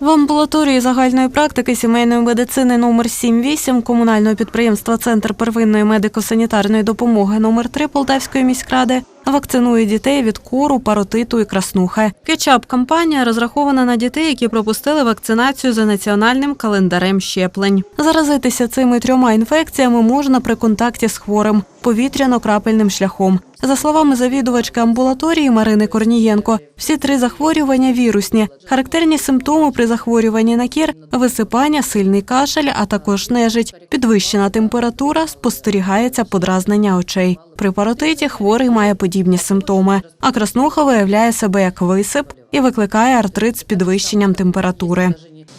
В амбулаторії загальної практики сімейної медицини номер 78 комунального підприємства Центр первинної медико-санітарної допомоги номер 3 Полтавської міськради вакцинує дітей від кору, паротиту і краснухи. Кетчап-кампанія розрахована на дітей, які пропустили вакцинацію за національним календарем щеплень. Заразитися цими трьома інфекціями можна при контакті з хворим повітряно-крапельним шляхом. За словами завідувачки амбулаторії Марини Корнієнко, всі три захворювання вірусні. Характерні симптоми при захворюванні на кір – висипання, сильний кашель, а також нежить. Підвищена температура, спостерігається подразнення очей. При паротиті хворий має подібні симптоми, а краснуха виявляє себе як висип і викликає артрит з підвищенням температури.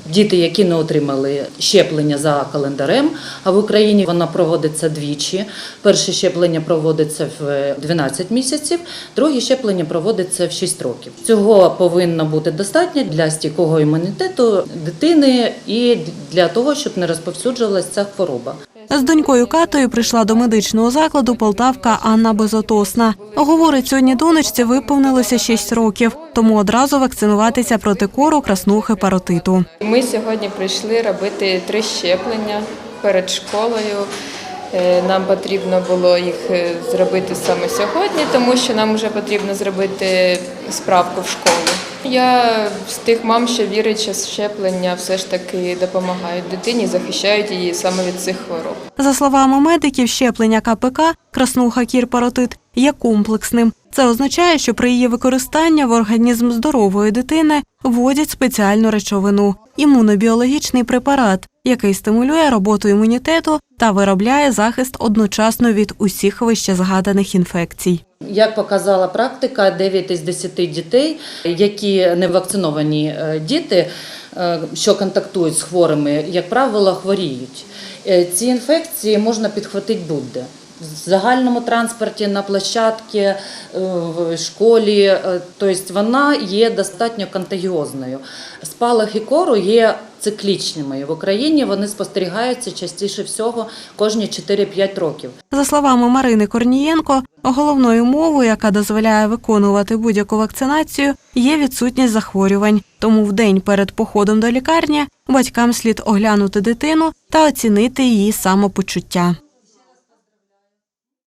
Діти, які не отримали щеплення за календарем, а в Україні вона проводиться двічі. Перше щеплення проводиться в 12 місяців, друге щеплення проводиться в 6 років. Цього повинно бути достатньо для стійкого імунітету дитини і для того, щоб не розповсюджувалася ця хвороба. З донькою Катою прийшла до медичного закладу полтавка Анна Безотосна. Говорить, сьогодні донечці виповнилося 6 років, тому одразу вакцинуватися проти кору, краснухи, паротиту. Ми сьогодні прийшли робити три щеплення перед школою. Е, Нам потрібно було їх е, зробити саме сьогодні, тому що нам вже потрібно зробити справку в школу. Я з тих мам, що вірить, що щеплення все ж таки допомагають дитині, захищають її саме від цих хвороб. За словами медиків, щеплення КПК, краснуха, кірпаротит є комплексним. Це означає, що при її використанні в організм здорової дитини вводять спеціальну речовину імунобіологічний препарат, який стимулює роботу імунітету та виробляє захист одночасно від усіх вище згаданих інфекцій. Як показала практика, 9 із 10 дітей, які не вакциновані е, діти, е, що контактують з хворими, як правило, хворіють. Е, Ці інфекції можна підхватити будь-де. В загальному транспорті, на площадці, е, в школі, е, тобто вона є достатньо контагіозною. Спалахи кору є циклічними. В Україні вони спостерігаються частіше всього кожні 4-5 років. За словами Марини Корнієнко, головною мовою, яка дозволяє виконувати будь-яку вакцинацію, є відсутність захворювань. Тому в день перед походом до лікарні батькам слід оглянути дитину та оцінити її самопочуття.